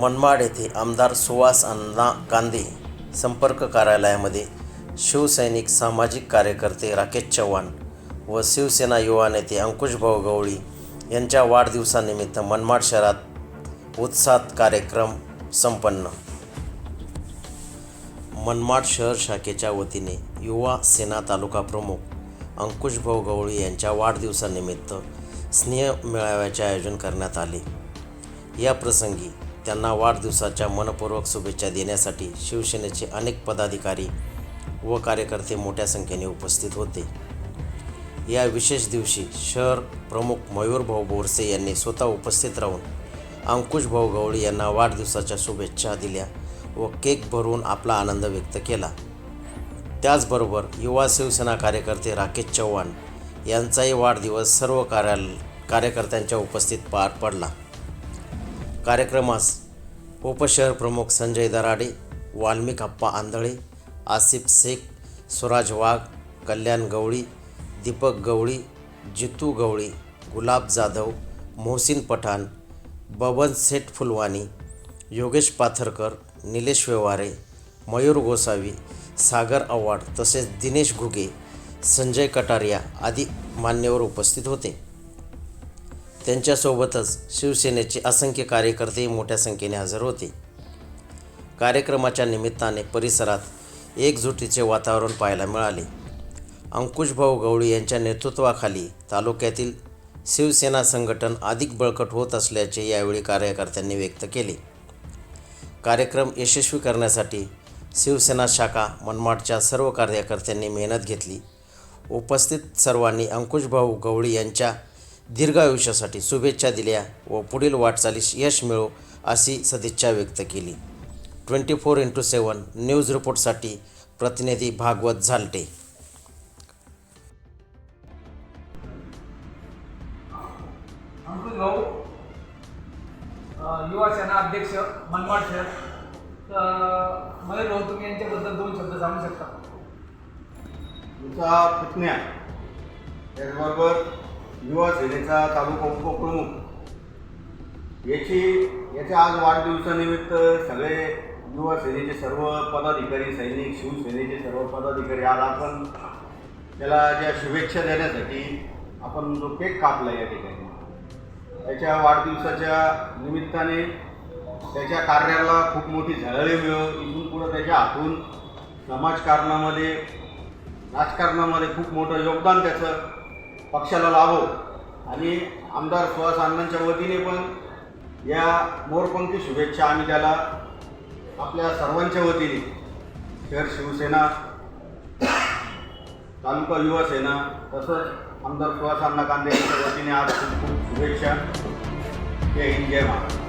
मनमाड येथे आमदार सुहास अण्णा कांदे संपर्क कार्यालयामध्ये शिवसैनिक सामाजिक कार्यकर्ते राकेश चव्हाण व शिवसेना युवा नेते अंकुशभाऊ गवळी यांच्या वाढदिवसानिमित्त मनमाड शहरात उत्साहात कार्यक्रम संपन्न. मनमाड शहर शाखेच्या वतीने युवा सेना तालुका प्रमुख अंकुशभाऊ गवळी यांच्या वाढदिवसानिमित्त स्नेह मेळाव्याचे आयोजन करण्यात आले. या प्रसंगी त्यांना वाढदिवसाच्या मनपूर्वक शुभेच्छा देण्यासाठी शिवसेनेचे अनेक पदाधिकारी व कार्यकर्ते मोठ्या संख्येने उपस्थित होते. या विशेष दिवशी शहर प्रमुख मयूरभाऊ बोरसे यांनी स्वतः उपस्थित राहून अंकुशभाऊ गवळी यांना वाढदिवसाच्या शुभेच्छा दिल्या व केक भरून आपला आनंद व्यक्त केला. त्याचबरोबर युवा शिवसेना कार्यकर्ते राकेश चव्हाण यांचाही वाढदिवस सर्व कार्याल कार्यकर्त्यांच्या उपस्थित पार पडला. कार्यक्रमास उपशहर प्रमुख संजय दराडे वाल्मिक अप्पा आंधळे आसिफ शेख स्वराज वाघ कल्याण गवळी दीपक गवळी जितू गवळी गुलाब जाधव मोहसिन पठाण बबन सेठ फुलवानी योगेश पाथरकर निलेश व्यवहारे मयूर गोसावी सागर आव्हाड तसेच दिनेश घुगे संजय कटारिया आदी मान्यवर उपस्थित होते. त्यांच्यासोबतच शिवसेनेचे असंख्य कार्यकर्तेही मोठ्या संख्येने हजर होते. कार्यक्रमाच्या निमित्ताने परिसरात एकजुटीचे वातावरण पाहायला मिळाले. अंकुशभाऊ गवळी यांच्या नेतृत्वाखाली तालुक्यातील शिवसेना संघटन अधिक बळकट होत असल्याचे यावेळी कार्यकर्त्यांनी व्यक्त केले. कार्यक्रम यशस्वी करण्यासाठी शिवसेना शाखा मनमाडच्या सर्व कार्यकर्त्यांनी मेहनत घेतली. उपस्थित सर्वांनी अंकुशभाऊ गवळी यांच्या दीर्घायुष्यासाठी शुभेच्छा दिल्या व पुढील वाटचालीस यश मिळो अशी सदिच्छा व्यक्त केली. Twenty four into seven news रिपोर्टसाठी प्रतिनिधी भागवत झालटे. युवा सेना अध्यक्ष मनमाड शहर तर मयूर भाऊ तुम्ही यांच्याबद्दल दोन शब्द सांगू शकता? तुमचा पुतण्या त्याचबरोबर युवा सेनेचा तालुका उपप्रमुख. याची याच्या आज वाढदिवसानिमित्त सगळे युवा सेनेचे सर्व पदाधिकारी सैनिक शिवसेनेचे सर्व पदाधिकारी आज आपण त्याला ज्या शुभेच्छा देण्यासाठी आपण जो केक कापला या ठिकाणी. त्याच्या वाढदिवसाच्या निमित्ताने त्याच्या कार्याला खूप मोठी झळाळी मिळव इथून पुढं त्याच्या हातून समाजकारणामध्ये राजकारणामध्ये खूप मोठं योगदान त्याचं पक्षाला लाभो. आणि आमदार सुहास अण्णांच्या वतीने पण या मोरपंखी शुभेच्छा आम्ही त्याला आपल्या सर्वांच्या वतीने. शहर शिवसेना तालुका युवा सेना तसंच आमदार सुहास अण्णा कांदे यांच्या वतीने आज खूप खूप शुभेच्छा. जय हिंद जय महाराष्ट्र.